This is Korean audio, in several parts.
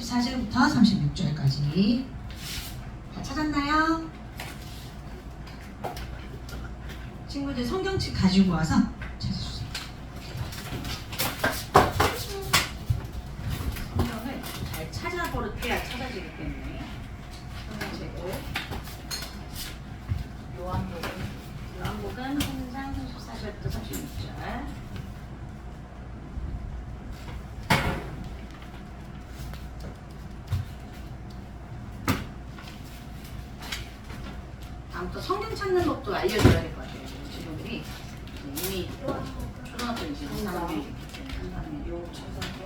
14절부터 36절까지 다 찾았나요? 친구들 성경책 가지고 와서 찾아주세요. 성경을 잘 찾아버릇해야 찾아지기 때문에 성경책을 요한복음 요한복음 한장 34절부터 36절 다음부터 성경 찾는 법도 알려줘야 될 것 같아요. 친구들이 이미 초등학교 이제 한 사람이 한 사람이 요 찾아서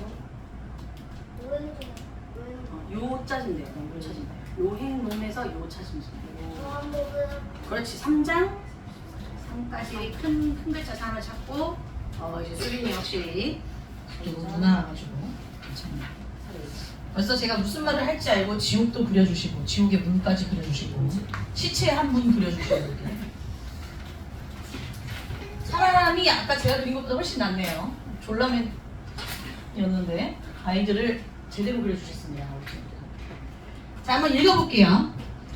어, 요 짜진대요. 요 짜진대요. 요 행론에서 요 찾으면. 그렇지. 3장 3까지 큰, 큰 글자 하나 찾고 어 이제 수빈이 확실히 그리고 문화 가지고 괜찮아요. 벌써 제가 무슨 말을 할지 알고 지옥도 그려주시고 지옥의 문까지 그려주시고 시체 한분 그려주시고 이렇게 사람이 아까 제가 그린 것보다 훨씬 낫네요. 졸라맨이었는데 아이들을 제대로 그려주셨습니다. 자 한번 읽어볼게요.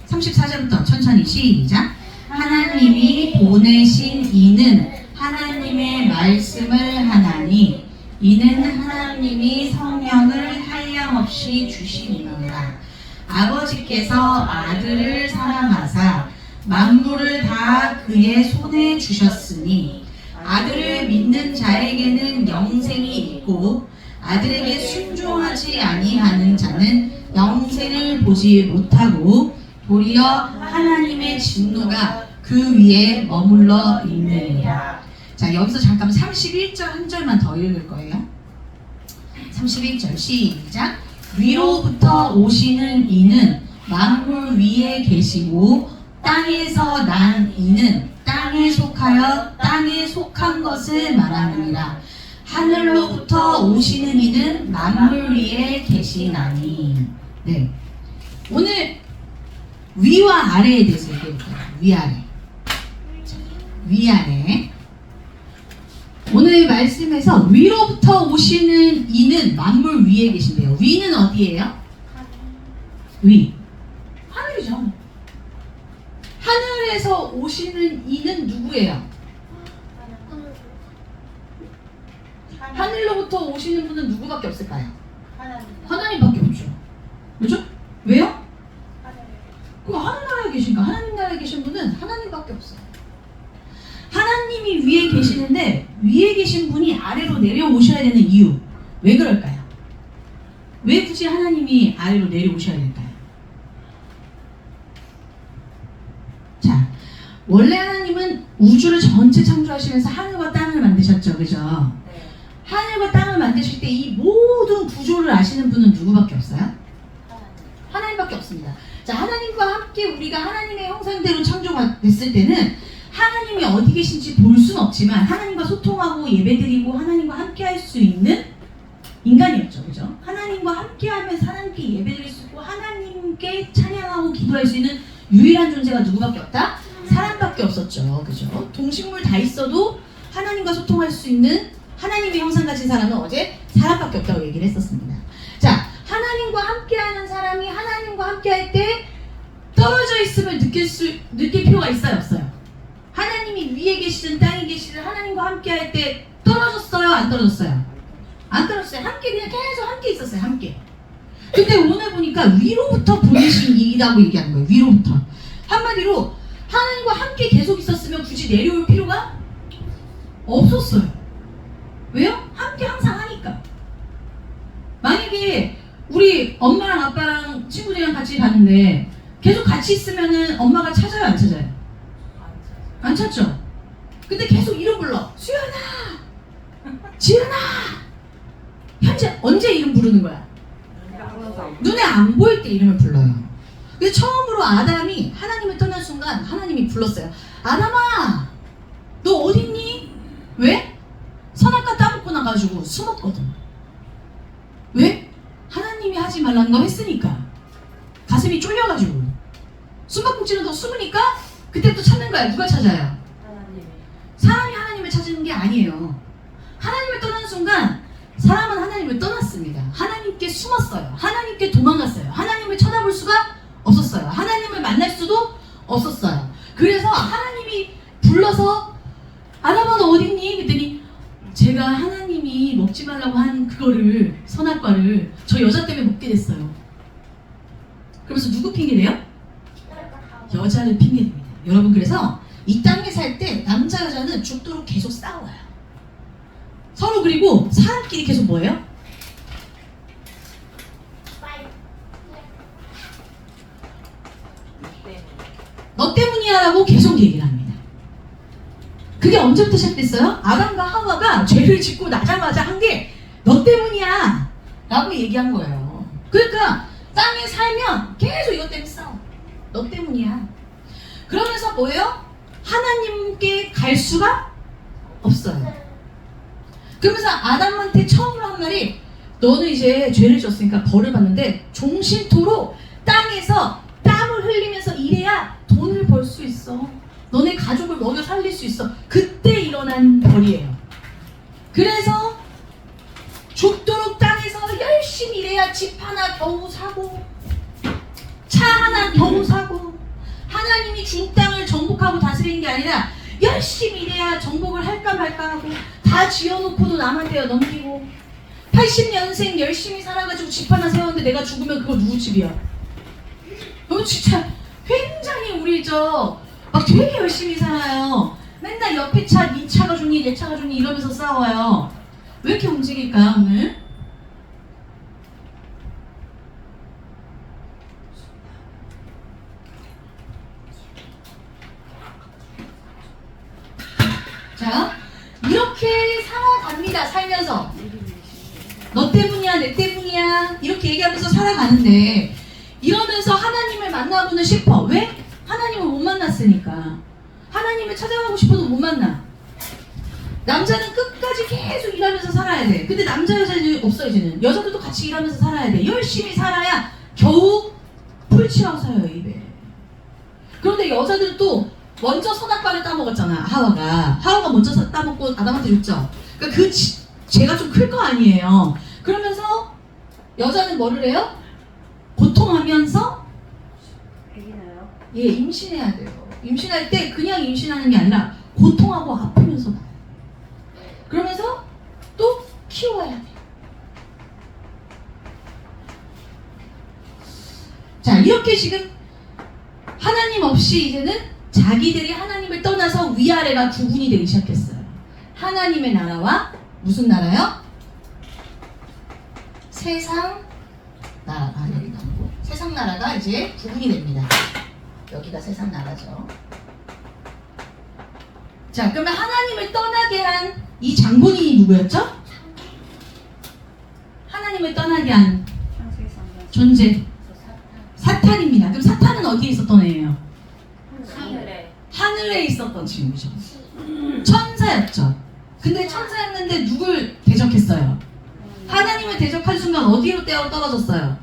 34절부터 천천히 시작. 하나님이 보내신 이는 하나님의 말씀을 하나니 이는 하나님이 성령을 한량없이 주시니라. 아버지께서 아들을 사랑하사 만물을 다 그의 손에 주셨으니 아들을 믿는 자에게는 영생이 있고 아들에게 순종하지 아니하는 자는 영생을 보지 못하고 도리어 하나님의 진노가 그 위에 머물러 있느니라. 자, 여기서 잠깐 31절 한 절만 더 읽을 거예요. 31절 시작. 위로부터 오시는 이는 만물 위에 계시고 땅에서 난 이는 땅에 속하여 땅에 속한 것을 말하느니라. 하늘로부터 오시는 이는 만물 위에 계시나니. 네. 오늘 위와 아래에 대해서 얘기해 볼게요. 위아래. 위아래. 오늘 말씀에서 위로부터 오시는 이는 만물 위에 계신대요. 위는 어디예요? 위. 하늘이죠. 하늘에서 오시는 이는 누구예요? 하늘로부터 오시는 분은 누구밖에 없을까요? 하나님 하나님밖에 없죠. 그렇죠? 왜요? 그 하늘 나라에 계신가? 하나님 나라에 계신 분은 하나님밖에 없어요. 하나님이 위에 계시는데 위에 계신 분이 아래로 내려오셔야 되는 이유 왜 그럴까요? 왜 굳이 하나님이 아래로 내려오셔야 될까요? 자, 원래 하나님은 우주를 전체 창조하시면서 하늘과 땅을 만드셨죠, 그죠? 네. 하늘과 땅을 만드실 때 이 모든 구조를 아시는 분은 누구밖에 없어요? 하나님 하나님밖에 없습니다. 자, 하나님과 함께 우리가 하나님의 형상대로 창조가 됐을 때는 하나님이 어디 계신지 볼 수는 없지만 하나님과 소통하고 예배드리고 하나님과 함께 할 수 있는 인간이었죠. 그죠? 하나님과 함께 하면서 하나님께 예배드릴 수 있고 하나님께 찬양하고 기도할 수 있는 유일한 존재가 누구밖에 없다? 사람밖에 없었죠. 그죠? 동식물 다 있어도 하나님과 소통할 수 있는 하나님의 형상 가진 사람은 어제 사람밖에 없다고 얘기를 했었습니다. 자, 하나님과 함께하는 사람이 하나님과 함께할 때 떨어져 있음을 느낄 수 느낄 필요가 있어요, 없어요? 하나님이 위에 계시든 땅에 계시든 하나님과 함께 할 때 떨어졌어요, 안 떨어졌어요? 안 떨어졌어요. 함께 그냥 계속 함께 있었어요, 함께. 근데 오늘 보니까 위로부터 보내신 일이라고 얘기하는 거예요. 위로부터. 한마디로 하나님과 함께 계속 있었으면 굳이 내려올 필요가 없었어요. 왜요? 함께 항상 하니까. 만약에 우리 엄마랑 아빠랑 친구들이랑 같이 가는데 계속 같이 있으면은 엄마가 찾아요, 안 찾아요? 안 찾죠? 근데 계속 이름 불러. 수연아! 지은아! 현재 언제 이름 부르는 거야? 눈에 안 보일 때 이름을 불러요. 그래서 처음으로 아담이 하나님을 떠난 순간 하나님이 불렀어요. 아담아! 너 어딨니? 왜? 선악과 따먹고 나가지고 숨었거든. 왜? 하나님이 하지 말라는 거 했으니까. 가슴이 쫄려가지고. 숨바꼭질은 더 숨으니까 그때 또 찾는 거야. 누가 찾아요? 사람이 하나님을 찾는 게 아니에요. 하나님을 떠나는 순간 사람은 하나님을 떠났습니다. 하나님께 숨었어요. 하나님께 도망갔어요. 하나님을 쳐다볼 수가 없었어요. 하나님을 만날 수도 없었어요. 그래서 하나님이 불러서 아담아 너 어딨니? 그랬더니 제가 하나님이 먹지 말라고 한 그거를 선악과를 저 여자 때문에 먹게 됐어요. 그러면서 누구 핑계대요? 여자를 핑계댑니다. 여러분 그래서 이 땅에 살 때 남자 여자는 죽도록 계속 싸워요. 서로 그리고 사람끼리 계속 뭐예요? 네. 너 때문이야 라고 계속 얘기를 합니다. 그게 언제부터 시작됐어요? 아담과 하와가 죄를 짓고 나자마자 한 게 너 때문이야 라고 얘기한 거예요. 그러니까 땅에 살면 계속 이것 때문에 싸워. 너 때문이야. 그러면서 뭐예요? 하나님께 갈 수가 없어요. 그러면서 아담한테 처음으로 한 말이 너는 이제 죄를 졌으니까 벌을 받는데 종신토록 땅에서 땀을 흘리면서 일해야 돈을 벌 수 있어. 너네 가족을 먹여 살릴 수 있어. 그때 일어난 벌이에요. 그래서 죽도록 땅에서 열심히 일해야 집 하나 겨우 사고 차 하나 겨우 사고 준 땅을 정복하고 다스리는 게 아니라 열심히 일해야 정복을 할까 말까 하고 다 지어놓고도 남한테 넘기고 80년생 열심히 살아가지고 집 하나 세웠는데 내가 죽으면 그거 누구 집이야? 여러분 진짜 굉장히 우리 저 막 되게 열심히 살아요. 맨날 옆에 차, 네 차가 좋니, 내 차가 좋니 이러면서 싸워요. 왜 이렇게 움직일까요 오늘? 자, 이렇게 살아갑니다. 살면서 너 때문이야, 내 때문이야 이렇게 얘기하면서 살아가는데 이러면서 하나님을 만나고는 싶어. 왜? 하나님을 못 만났으니까. 하나님을 찾아가고 싶어도 못 만나. 남자는 끝까지 계속 일하면서 살아야 돼. 근데 남자 여자는 없어 이제는. 여자들도 같이 일하면서 살아야 돼. 열심히 살아야 겨우 살아요 입에. 그런데 여자들은 또 먼저 선악과를 따먹었잖아 하와가. 하와가 먼저 사- 따먹고 아담한테 줬죠. 그러니까 그 지- 죄가 좀 클 거 아니에요. 그러면서 여자는 뭐를 해요? 고통하면서 애기나요? 예, 임신해야 돼요. 임신할 때 그냥 임신하는 게 아니라 고통하고 아프면서 나요. 그러면서 또 키워야 돼요. 자, 이렇게 지금 하나님 없이 이제는 자기들이 하나님을 떠나서 위아래가 구분이 되기 시작했어요. 하나님의 나라와 무슨 나라요? 세상 나라, 아, 여기가 세상 나라가 이제 구분이 됩니다. 여기가 세상 나라죠. 자, 그러면 하나님을 떠나게 한 이 장본인이 누구였죠? 하나님을 떠나게 한 창세기 3장 존재 사탄 사탄입니다. 그럼 사탄은 어디에 있었던 애예요? 하늘에 있었던 친구죠. 천사였죠. 근데 천사였는데 누굴 대적했어요? 하나님을 대적한 순간 어디로 떼어 떨어졌어요?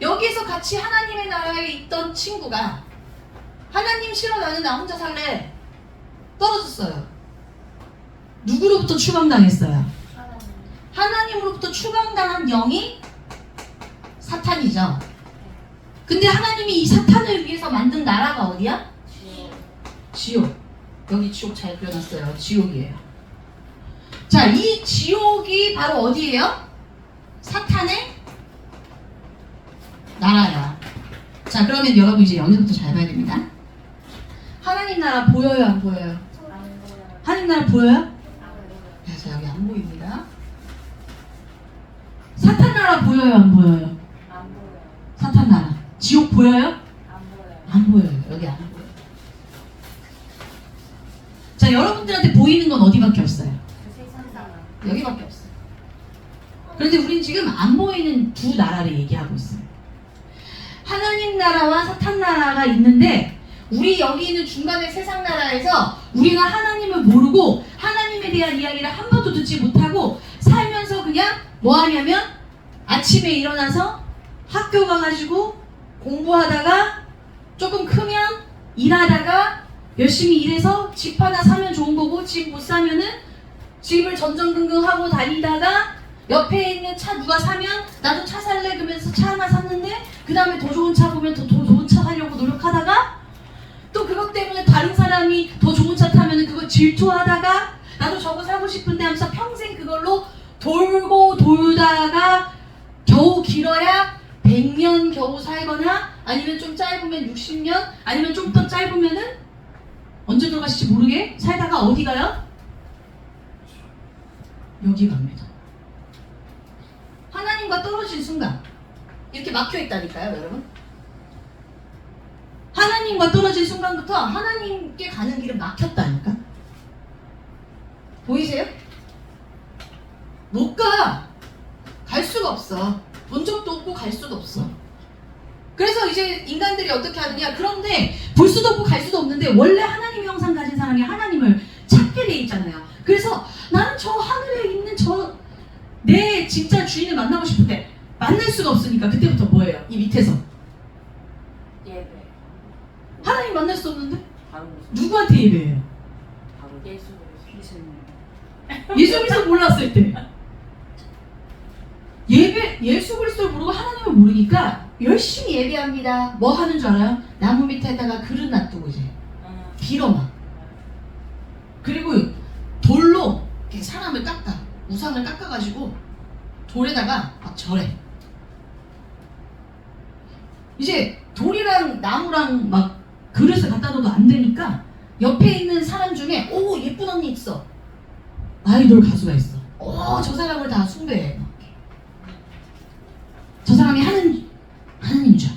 여기서 같이 하나님의 나라에 있던 친구가 하나님 싫어 나는 나 혼자 살래 떨어졌어요. 누구로부터 추방당했어요? 하나님으로부터 추방당한 영이 사탄이죠. 근데 하나님이 이 사탄을 위해서 만든 나라가 어디야? 지옥. 여기 지옥 잘 그려놨어요. 지옥이에요. 자, 이 지옥이 바로 어디예요? 사탄의 나라야. 자, 그러면 여러분 이제 여기서부터 잘 봐야 됩니다. 하나님 나라 보여요, 안 보여요? 하나님 나라 보여요? 네, 자, 여기 안 보입니다. 사탄 나라 보여요, 안 보여요? 안 보여요. 사탄 나라. 지옥 보여요? 안 보여요. 안 보여요. 여기 안 보여요. 자, 여러분들한테 보이는 건 어디밖에 없어요? 여기밖에 없어요. 그런데 우린 지금 안 보이는 두 나라를 얘기하고 있어요. 하나님 나라와 사탄 나라가 있는데 우리 여기 있는 중간의 세상 나라에서 우리가 하나님을 모르고 하나님에 대한 이야기를 한 번도 듣지 못하고 살면서 그냥 뭐 하냐면 아침에 일어나서 학교 가가지고 공부하다가 조금 크면 일하다가 열심히 일해서 집 하나 사면 좋은 거고 집 못 사면은 집을 전전긍긍 하고 다니다가 옆에 있는 차 누가 사면 나도 차 살래 그러면서 차 하나 샀는데 그 다음에 더 좋은 차 보면 더, 더 좋은 차 사려고 노력하다가 또 그것 때문에 다른 사람이 더 좋은 차 타면 그거 질투하다가 나도 저거 사고 싶은데 하면서 평생 그걸로 돌고 돌다가 겨우 길어야 100년 겨우 살거나 아니면 좀 짧으면 60년 아니면 좀 더 짧으면은 언제 돌아가실지 모르게 살다가 어디 가요? 여기 갑니다. 하나님과 떨어진 순간 이렇게 막혀 있다니까요, 여러분. 하나님과 떨어진 순간부터 하나님께 가는 길은 막혔다니까. 보이세요? 못 가. 갈 수가 없어. 본 적도 없고 갈 수도 없어. 그래서 이제 인간들이 어떻게 하느냐. 그런데 볼 수도 없고 갈 수도 없는데 원래 가진 사람이 하나님을 찾게 돼 있잖아요. 그래서 나는 저 하늘에 있는 저 내 진짜 주인을 만나고 싶은데 만날 수가 없으니까 그때부터 뭐예요? 이 밑에서 예배. 하나님 만날 수 없는데 누구한테 예배해요? 예수 그리스도. 예수 그리스도 몰랐을 때 예배 예수 그리스도를 모르고 하나님을 모르니까 열심히 예배합니다. 뭐 하는 줄 알아요? 나무 밑에다가 그릇 놔두고 이제 빌어막 그리고 돌로 이렇게 사람을 깎아 우상을 깎아가지고 돌에다가 막 절해. 이제 돌이랑 나무랑 막 그릇을 갖다 놔도 안 되니까 옆에 있는 사람 중에 오 예쁜 언니 있어. 아이돌 가수가 있어. 오 저 사람을 다 숭배해. 저 사람이 하는 하나님인 줄.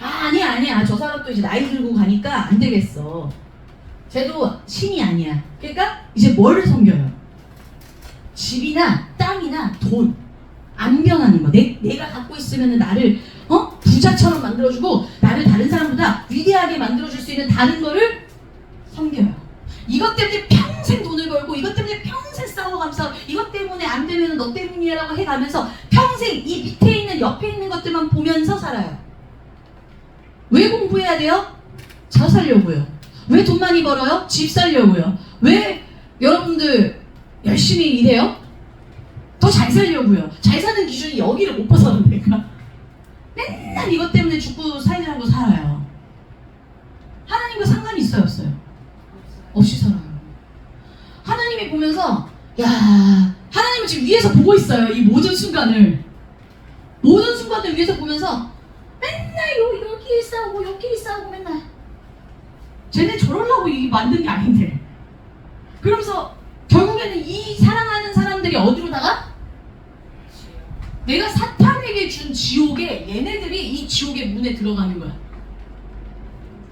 아 아니야 아니야 저 사람도 이제 나이 들고 가니까 안 되겠어. 쟤도 신이 아니야. 그러니까 이제 뭐를 섬겨요? 집이나 땅이나 돈. 안 변하는 거. 내, 내가 갖고 있으면 나를 어 부자처럼 만들어주고 나를 다른 사람보다 위대하게 만들어줄 수 있는 다른 거를 섬겨요. 이것 때문에 평생 돈을 벌고 이것 때문에 평생 싸워가면서 이것 때문에 안 되면 너 때문이야라고 해가면서 평생 이 밑에 있는 옆에 있는 것들만 보면서 살아요. 왜 공부해야 돼요? 잘 살려고요. 왜 돈 많이 벌어요? 집 살려고요. 왜 여러분들 열심히 일해요? 더 잘 살려고요. 잘 사는 기준이 여기를 못 벗어난 내가 맨날 이것 때문에 죽고 살려고 살아요. 하나님과 상관이 있어요, 없어요? 없이 살아요. 하나님이 보면서 야 하나님은 지금 위에서 보고 있어요. 이 모든 순간을 모든 순간을 위에서 보면서 맨날 요, 여기 싸우고 여기 싸우고 맨날 쟤네 저러려고 이 만든 게 아닌데 그러면서 결국에는 이 사랑하는 사람들이 어디로 나가? 내가 사탄에게 준 지옥에 얘네들이 이 지옥의 문에 들어가는 거야.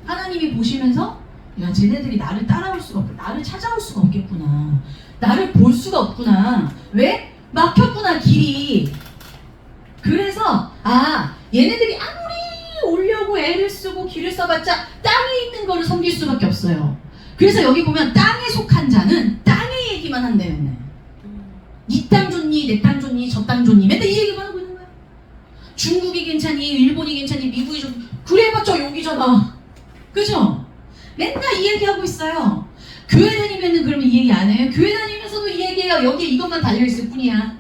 하나님이 보시면서 야 쟤네들이 나를 따라올 수가 없고 나를 찾아올 수가 없겠구나. 나를 볼 수가 없구나. 왜? 막혔구나 길이. 그래서 아 얘네들이 아무리 오려고 애를 쓰고 길을 써봤자 땅에 섬길 수밖에 없어요. 그래서 여기 보면 땅에 속한 자는 땅의 얘기만 한대요. 맨날. 이땅 좋니 내 땅 좋니 저 땅 좋니 맨날 이 얘기만 하고 있는 거야 중국이 괜찮니 일본이 괜찮니 미국이 좋니 그래봤자 여기잖아 그죠? 맨날 이 얘기하고 있어요 교회 다니면은 그러면 이 얘기 안 해요? 교회 다니면서도 이 얘기해요 여기에 이것만 달려있을 뿐이야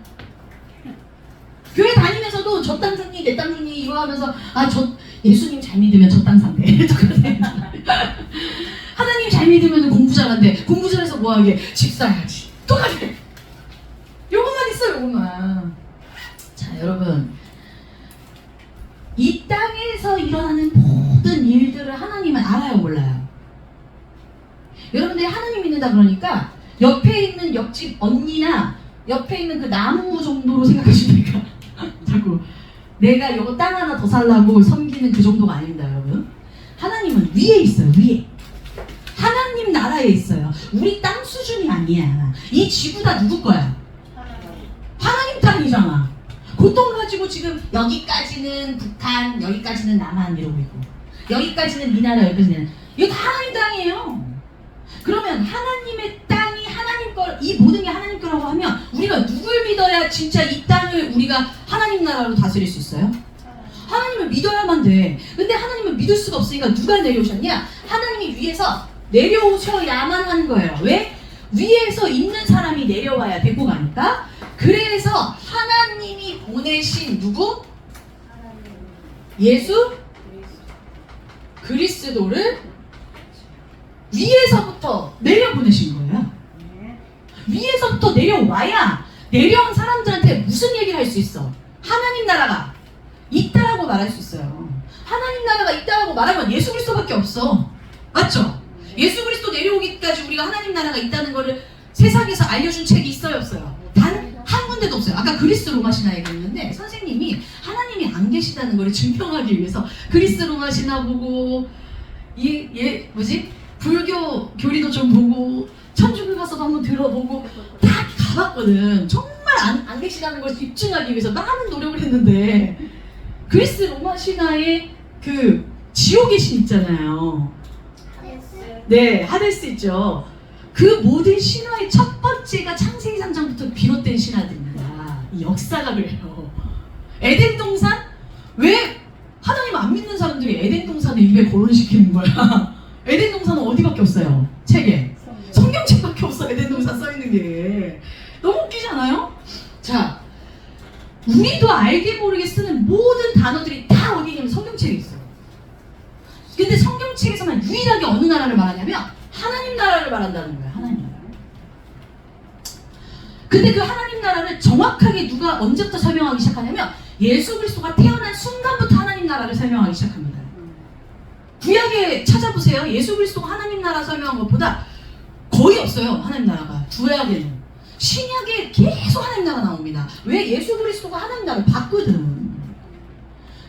교회 다니면서도 저 땅 좋니 내 땅 좋니 이거 하면서 아 저 예수님 잘 믿으면 저땅 산대. 또 그러네. 하나님 잘 믿으면 공부 잘한대 공부 잘해서 뭐 하게? 집 사야지. 또 가게 요것만 있어 요것만. 자 여러분. 이 땅에서 일어나는 모든 일들을 하나님은 알아요 몰라요? 여러분들이 하나님 믿는다 그러니까 옆에 있는 옆집 언니나 옆에 있는 그 나무 정도로 생각하시니까. 자꾸 내가 요거 땅 하나 더 살라고 섬기는 그 정도가 아닙니다 여러분. 하나님은 위에 있어요 위에. 하나님 나라에 있어요. 우리 땅 수준이 아니야. 이 지구 다 누구 거야? 하나님 땅이잖아. 그돈 가지고 지금 여기까지는 북한, 여기까지는 남한 이러고 있고 여기까지는 이 나라, 여기까지는. 이거 다 하나님 땅이에요. 그러면 하나님의 하나님 걸, 이 모든 게 하나님 거라고 하면 우리가 누굴 믿어야 진짜 이 땅을 우리가 하나님 나라로 다스릴 수 있어요? 하나님을 믿어야만 돼. 근데 하나님을 믿을 수가 없으니까 누가 내려오셨냐? 하나님이 위에서 내려오셔야만 하는 거예요. 왜? 위에서 있는 사람이 내려와야 데리고 가니까. 그래서 하나 보내신 누구? 예수 그리스도를 위에서부터 내려 보내신 거예요. 위에서부터 내려와야 내려온 사람들한테 무슨 얘기를 할 수 있어? 하나님 나라가 있다라고 말할 수 있어요. 하나님 나라가 있다라고 말하면 예수 그리스도밖에 없어. 맞죠? 예수 그리스도 내려오기까지 우리가 하나님 나라가 있다는 거를 세상에서 알려준 책이 있어요, 없어요? 단 한 군데도 없어요. 아까 그리스 로마 신화 얘기했는데 선생님이 하나님이 안 계시다는 걸 증명하기 위해서 그리스 로마 신화 보고 이, 예, 뭐지? 불교 교리도 좀 보고 천주교 가서도 한번 들어보고 다 가봤거든. 정말 안, 안 계시다는 걸 입증하기 위해서 많은 노력을 했는데 그리스 로마 신화에 그 지옥의 신 있잖아요. 네, 하데스 있죠. 그 모든 신화의 첫 번째가 창세기 3장부터 비롯된 신화들입니다. 이 역사가 그래요. 에덴 동산? 왜 하나님 안 믿는 사람들이 에덴 동산에 입에 거론시키는 거야? 에덴 동산은 어디밖에 없어요? 책에. 동산 써 있는 게. 너무 웃기지 않아요? 자, 우리도 알게 모르게 쓰는 모든 단어들이 다 어디 있냐면 성경책에 있어요. 근데 성경책에서만 유일하게 어느 나라를 말하냐면 하나님 나라를 말한다는 거예요. 하나님 나라. 근데 그 하나님 나라를 정확하게 누가 언제부터 설명하기 시작하냐면 예수 그리스도가 태어난 순간부터 하나님 나라를 설명하기 시작합니다. 구약에 찾아보세요. 예수 그리스도가 하나님 나라 설명한 것보다 거의 없어요. 하나님 나라가 구약에는 신약에 계속 하나님 나라 나옵니다. 왜 예수 그리스도가 하나님 나라를 봤거든.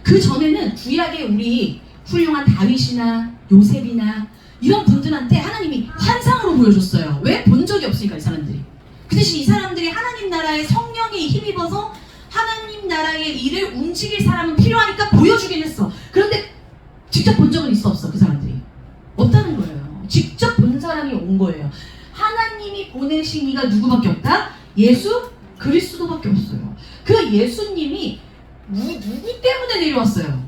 그 전에는 구약에 우리 훌륭한 다윗이나 요셉이나 이런 분들한테 하나님이 환상으로 보여줬어요. 왜? 본 적이 없으니까 이 사람들이. 그 대신 이 사람들이 하나님 나라의 성령에 힘입어서 하나님 나라의 일을 움직일 사람은 필요하니까 보여주긴 했어. 그런데 직접 본 적은 있어 없어 그 사람들이. 없다는 거예요. 직접 본 사람이 온 거예요. 하나님이 보내신 이가 누구밖에 없다? 예수 그리스도밖에 없어요. 그 예수님이 누, 누구 때문에 내려왔어요?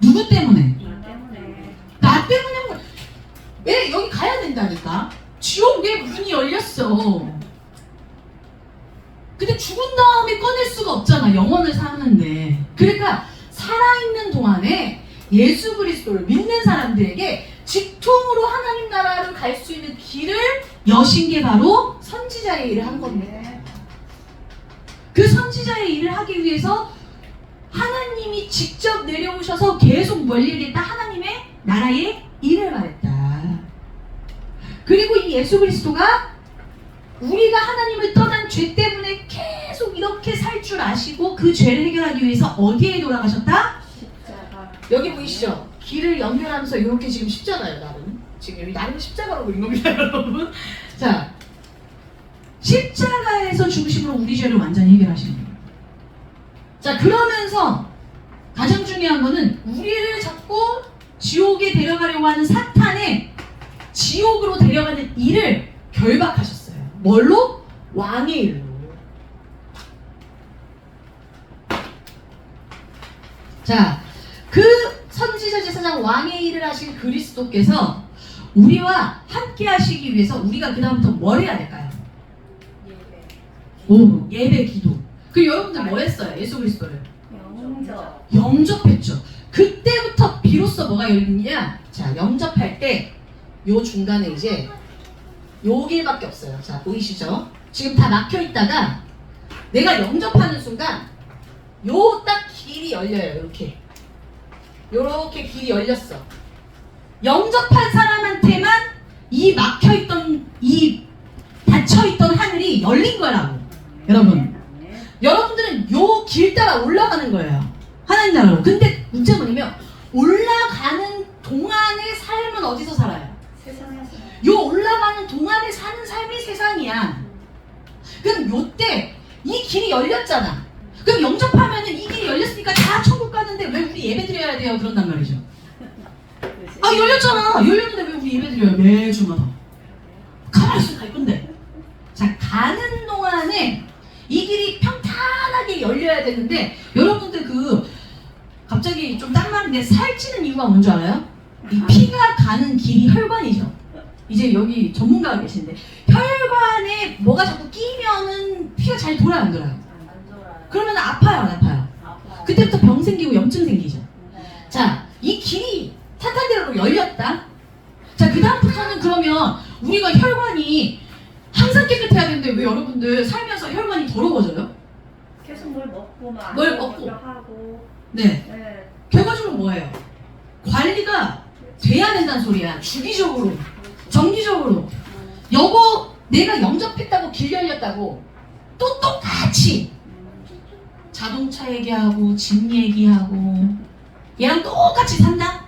누구 때문에? 나 때문에 온 거야. 왜 여기 가야 된다니까? 지옥 왜 문이 열렸어? 근데 죽은 다음에 꺼낼 수가 없잖아. 영혼을 사는데. 그러니까 살아있는 동안에 예수 그리스도를 믿는 사람들에게 직통으로 하나님 나라를 갈 수 있는 길을 여신 게 바로 선지자의 일을 한 겁니다. 그 선지자의 일을 하기 위해서 하나님이 직접 내려오셔서 계속 뭘 일했다? 하나님의 나라의 일을 말했다. 그리고 이 예수 그리스도가 우리가 하나님을 떠난 죄 때문에 계속 이렇게 살 줄 아시고 그 죄를 해결하기 위해서 어디에 돌아가셨다? 여기 보이시죠? 길을 연결하면서 이렇게 지금 쉽잖아요, 나름. 지금 여기 나름 십자가로 그린 겁니다, 여러분. 자, 십자가에서 중심으로 우리 죄를 완전히 해결하시는 거예요. 자, 그러면서 가장 중요한 거는 우리를 자꾸 지옥에 데려가려고 하는 사탄의 지옥으로 데려가는 일을 결박하셨어요. 뭘로? 왕의 일로. 자, 하신 그리스도께서 우리와 함께 하시기 위해서 우리가 그다음부터 뭘 해야 될까요? 오, 예배 기도. 그 여러분들 뭐 했어요? 예수 그리스도를 영접. 영접했죠. 그때부터 비로소 뭐가 열리냐? 자, 영접할 때 요 중간에 이제 요 길밖에 없어요. 자, 보이시죠? 지금 다 막혀 있다가 내가 영접하는 순간 요 딱 길이 열려요. 이렇게. 요렇게 길이 열렸어. 영접한 사람한테만 이 막혀 있던 이 닫혀 있던 하늘이 열린 거라고. 여러분. 여러분들은 요 길 따라 올라가는 거예요. 하나님 나라로. 근데 문제가 뭐냐면 올라가는 동안의 삶은 어디서 살아요? 세상에서 요 올라가는 동안에 사는 삶이 세상이야. 그럼 요때 이 길이 열렸잖아. 그럼 영접하면은 이 길이 열렸으니까 다 천국 가는데 왜 우리 예배 드려야 돼요? 그런단 말이죠. 아 열렸잖아. 열렸는데 왜 우리 예배 드려요? 매주마다. 가만히 있으면 갈 건데. 자 가는 동안에 이 길이 평탄하게 열려야 되는데 여러분들 그 갑자기 좀딱 말인데 살찌는 이유가 뭔지 알아요? 이 피가 가는 길이 혈관이죠. 이제 여기 전문가가 계신데 혈관에 뭐가 자꾸 끼면은 피가 잘 돌아요 안 돌아요? 그러면 아파요, 안 아파요? 아파. 그때부터 병 생기고 염증 생기죠. 네. 자, 이 길이 탄탄대로 열렸다. 자, 그 다음부터는 그러면 우리가 혈관이 항상 깨끗해야 되는데 왜 여러분들 살면서 혈관이 더러워져요? 계속 뭘 먹고 막뭘안 먹고. 먹으려 하고 네. 네. 결과적으로 뭐예요? 관리가 돼야 된다는 소리야. 주기적으로, 정기적으로. 음, 여보, 내가 영접했다고 길 열렸다고 또 똑같이 음. 자동차 얘기하고 집 얘기하고 얘랑 똑같이 산다?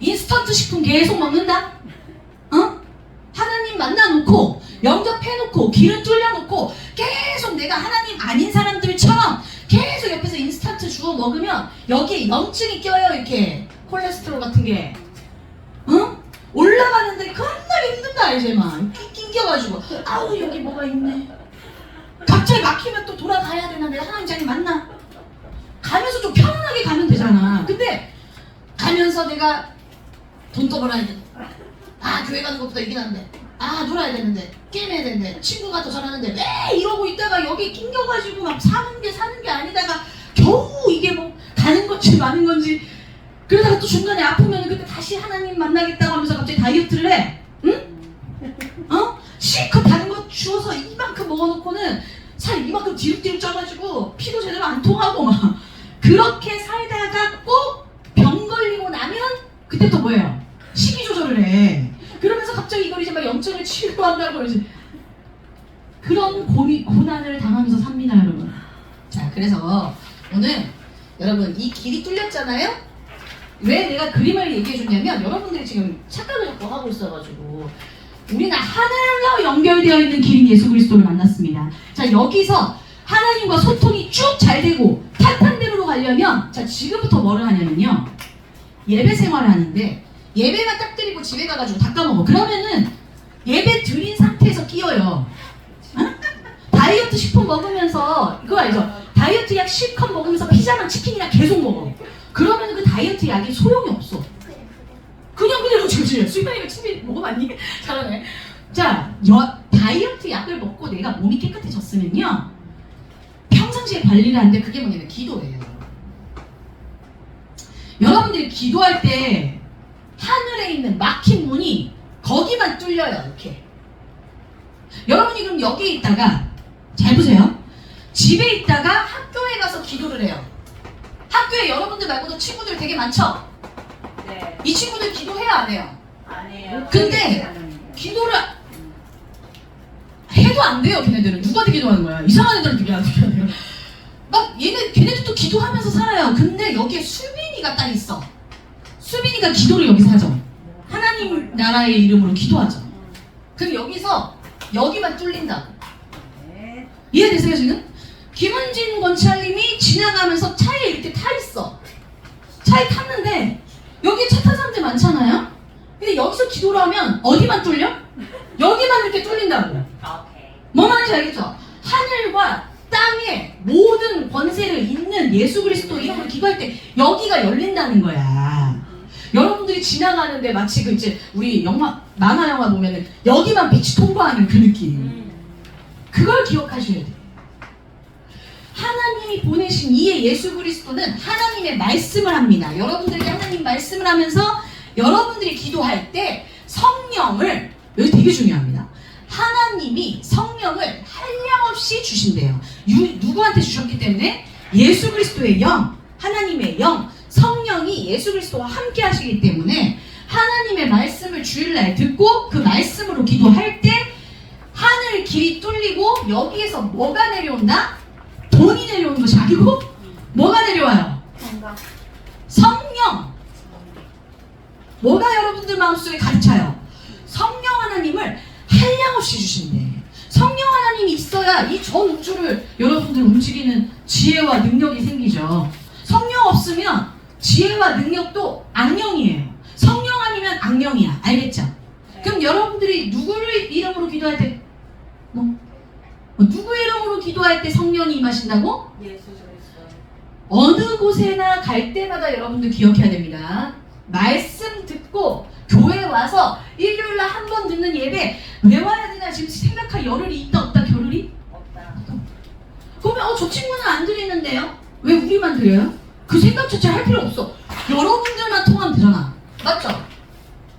인스턴트 식품 계속 먹는다? 어? 하나님 만나놓고 영접해놓고 길을 뚫려놓고 계속 내가 하나님 아닌 사람들처럼 계속 옆에서 인스턴트 주워 먹으면 여기에 염증이 껴요 이렇게. 콜레스테롤 같은 게. 응? 올라가는데 겁나게 힘든다 이제 막 낑- 낑겨가지고. 아우 여기 뭐가 있네. 갑자기 막히면 또 돌아가야 되나? 내가 하나님 자리 만나. 가면서 좀 편안하게 가면 되잖아. 근데 가면서 내가 돈더 벌어야 돼. 아 교회 가는 것보다 이게 낫는데. 아 놀아야 되는데 게임해야 되는데 친구가 더 잘하는데 왜 이러고 있다가 여기 낑겨가지고 막 사는 게 사는 게 아니다가 겨우 이게 뭐 가는 건지 마는 건지 그러다가 또 중간에 아프면 그때 다시 하나님 만나겠다고 하면서 갑자기 다이어트를 해. 어? 실컷 다른 거 주워서 이만큼 먹어놓고는 살 이만큼 뒤룩뒤룩 쪄가지고 피도 제대로 안 통하고 막 그렇게 살다가 꼭 병 걸리고 나면 그때부터 뭐예요? 식이 조절을 해. 그러면서 갑자기 이걸 이제 막 염증을 치료한다고 이제 그런 고민 고난을 당하면서 삽니다, 여러분. 자, 그래서 오늘 여러분 이 길이 뚫렸잖아요. 왜 내가 그림을 얘기해 줬냐면 여러분들이 지금 착각을 자꾸 하고 있어가지고 우리는 하늘로 연결되어 있는 길인 예수 그리스도를 만났습니다. 자 여기서 하나님과 소통이 쭉 잘 되고 탄탄대로로 가려면 자 지금부터 뭐를 하냐면요 예배 생활을 하는데 예배만 딱 드리고 집에 가가지고 다 까먹어 그러면은 예배 드린 상태에서 끼어요 응? 다이어트 식품 먹으면서 이거 알죠? 다이어트 약 실컷 먹으면서 피자랑 치킨이랑 계속 먹어 그러면 그 다이어트 약이 소용이 없어 그냥 그대로 지금 수빈이가 치킨 먹어봤니? 잘하네 자 여, 다이어트 약을 먹고 내가 몸이 깨끗해졌으면요 평상시에 관리를 하는데 그게 뭐냐면 기도예요. 여러분들이 기도할 때 하늘에 있는 막힌 문이 거기만 뚫려요 이렇게. 여러분이 그럼 여기에 있다가 잘 보세요. 집에 있다가 학교에 가서 기도를 해요. 학교에 여러분들 말고도 친구들 되게 많죠? 네. 이 친구들 기도해요 안 해요? 아니에요. 근데 기도를 해도 안 돼요 걔네들은 누구한테 기도하는 거야 이상한 애들한테 기도하는 거야 막 얘네 걔네들도 기도하면서 살아요 근데 여기에 수빈이가 딱 있어 수빈이가 기도를 여기서 하죠 하나님 나라의 이름으로 기도하죠 그럼 여기서 여기만 뚫린다고 네. 이해되세요 지금? 김은진 권찰님이 지나가면서 차에 이렇게 타 있어 차에 탔는데 여기 차탄 사람들 많잖아요 근데 여기서 기도를 하면 어디만 뚫려? 여기만 이렇게 뚫린다고 오케이. 뭔 말인지 알겠죠? 하늘과 땅의 모든 권세를 잇는 예수 그리스도 이름으로 기도할 때 여기가 열린다는 거야. 여러분들이 지나가는데 마치 그 이제 우리 영화 만화 영화 보면은 여기만 빛이 통과하는 그 느낌. 음. 그걸 기억하셔야 돼요. 하나님이 보내신 이의 예수 그리스도는 하나님의 말씀을 합니다. 여러분들에게 하나님 말씀을 하면서 여러분들이 기도할 때 성령을 여기 되게 중요합니다. 하나님이 성령을 한량없이 주신대요. 유- 누구한테 주셨기 때문에 예수 그리스도의 영, 하나님의 영, 성령이 예수 그리스도와 함께 하시기 때문에 하나님의 말씀을 주일날 듣고 그 말씀으로 기도할 때 하늘 길이 뚫리고 여기에서 뭐가 내려온다? 돈이 내려오는 것이 아니고 뭐가 내려와요? 성령. 뭐가 여러분들 마음속에 가득차요? 성령 하나님을 한량없이 주신대. 성령 하나님이 있어야 이 전 우주를 여러분들 움직이는 지혜와 능력이 생기죠. 지혜와 능력도 악령이에요. 성령 아니면 악령이야. 알겠죠? 그럼 여러분들이 누구를 이름으로 기도할 때, 뭐, 뭐 누구 이름으로 기도할 때 성령이 임하신다고? 어느 곳에나 갈 때마다 여러분들 기억해야 됩니다. 말씀 듣고 교회 와서 일요일날 한 번 듣는 예배 왜 와야 되나 지금 생각할 열흘이 있다 없다 겨를이? 없다. 그러면 어, 저 친구는 안 드리는데요? 왜 우리만 드려요? 그 생각 자체 할 필요 없어. 여러분들만 통하면 되잖아. 맞죠?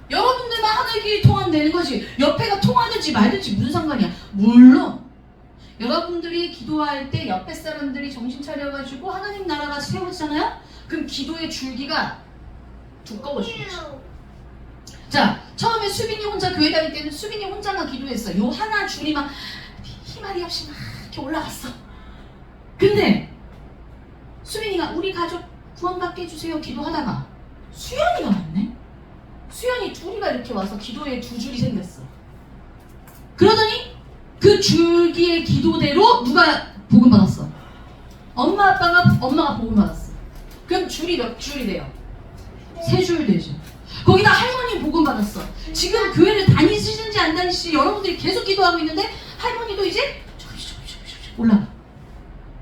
여러분들만 하늘길이 통하면 되는 거지. 옆에가 통하든지 말든지 무슨 상관이야. 물론 여러분들이 기도할 때 옆에 사람들이 정신 차려가지고 하나님 나라가 세워지잖아요? 그럼 기도의 줄기가 두꺼워지겠죠. 자, 처음에 수빈이 혼자 교회 다닐 때는 수빈이 혼자만 기도했어. 요 하나 줄이 막 희망이 없이 막 이렇게 올라갔어. 근데 수빈이가 우리 가족 구원받게 해주세요 기도하다가 수연이가 왔네. 수연이 둘이가 이렇게 와서 기도에 두 줄이 생겼어. 그러더니 그 줄기의 기도대로 누가 복음 받았어? 엄마 아빠가 엄마가 복음 받았어. 그럼 줄이 몇 줄이 돼요? 세 줄 되죠. 거기다 할머니 복음 받았어. 지금 교회를 다니시는지 안 다니시는지 여러분들이 계속 기도하고 있는데 할머니도 이제 올라가.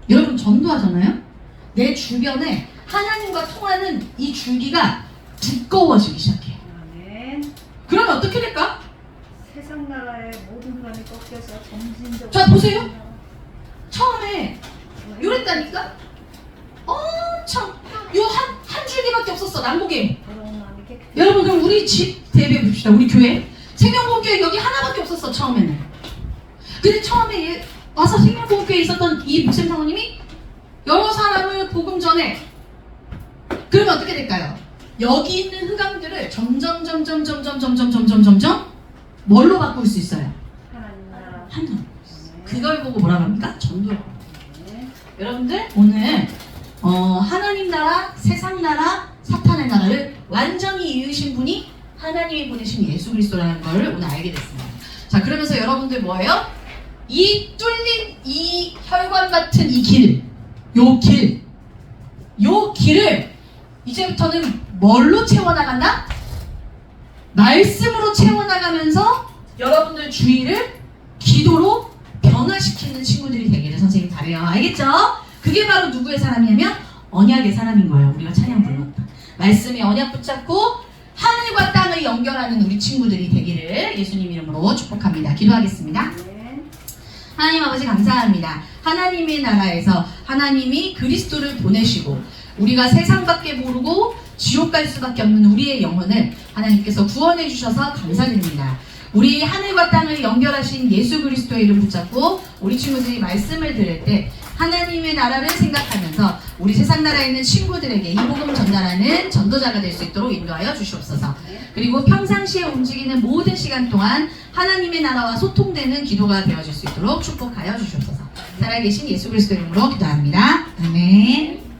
여러분 전도하잖아요. 내 주변에 하나님과 통하는 이 줄기가 두꺼워지기 시작해. 아멘. 그러면 어떻게 될까? 세상 나라의 모든 사람이 꺾여서 점진적으로. 자, 보세요. 처음에 요랬다니까? 엄청 요한한 줄기밖에 없었어 깨끗해. 여러분 그럼 우리 집 대비해 봅시다. 우리 교회 생명보험교회 여기 하나밖에 없었어 처음에는. 근데 처음에 얘 와서 생명보험교회에 있었던 이 목사님 사모님이 여러 사람을 복음 전에 그러면 어떻게 될까요? 여기 있는 흑암들을 점점 점점 점점 점점 점점 점점 뭘로 바꿀 수 있어요? 한돈. 그걸 보고 뭐라 합니까? 전도라고. 네. 여러분들 오늘 어, 하나님 나라, 세상 나라, 사탄의 나라를 완전히 이으신 분이 하나님이 보내신 예수 그리스도라는 걸 오늘 알게 됐습니다. 자 그러면서 여러분들 뭐예요? 이 뚫린 이 혈관 같은 이 길, 요 길, 요 길을 이제부터는 뭘로 채워나간다? 말씀으로 채워나가면서 여러분들 주위를 기도로 변화시키는 친구들이 되기를 선생님이 바래요. 알겠죠? 그게 바로 누구의 사람이냐면 언약의 사람인 거예요. 우리가 찬양 불렀다. 말씀에 언약 붙잡고 하늘과 땅을 연결하는 우리 친구들이 되기를 예수님 이름으로 축복합니다. 기도하겠습니다. 네. 하나님 아버지 감사합니다. 하나님의 나라에서 하나님이 그리스도를 보내시고 우리가 세상밖에 모르고 지옥 갈 수밖에 없는 우리의 영혼을 하나님께서 구원해 주셔서 감사드립니다. 우리 하늘과 땅을 연결하신 예수 그리스도의 이름 붙잡고 우리 친구들이 말씀을 들을 때 하나님의 나라를 생각하면서 우리 세상 나라에 있는 친구들에게 이 복음 전달하는 전도자가 될 수 있도록 인도하여 주시옵소서. 그리고 평상시에 움직이는 모든 시간 동안 하나님의 나라와 소통되는 기도가 되어질 수 있도록 축복하여 주시옵소서. 살아계신 예수 그리스도 이름으로 기도합니다. 아멘.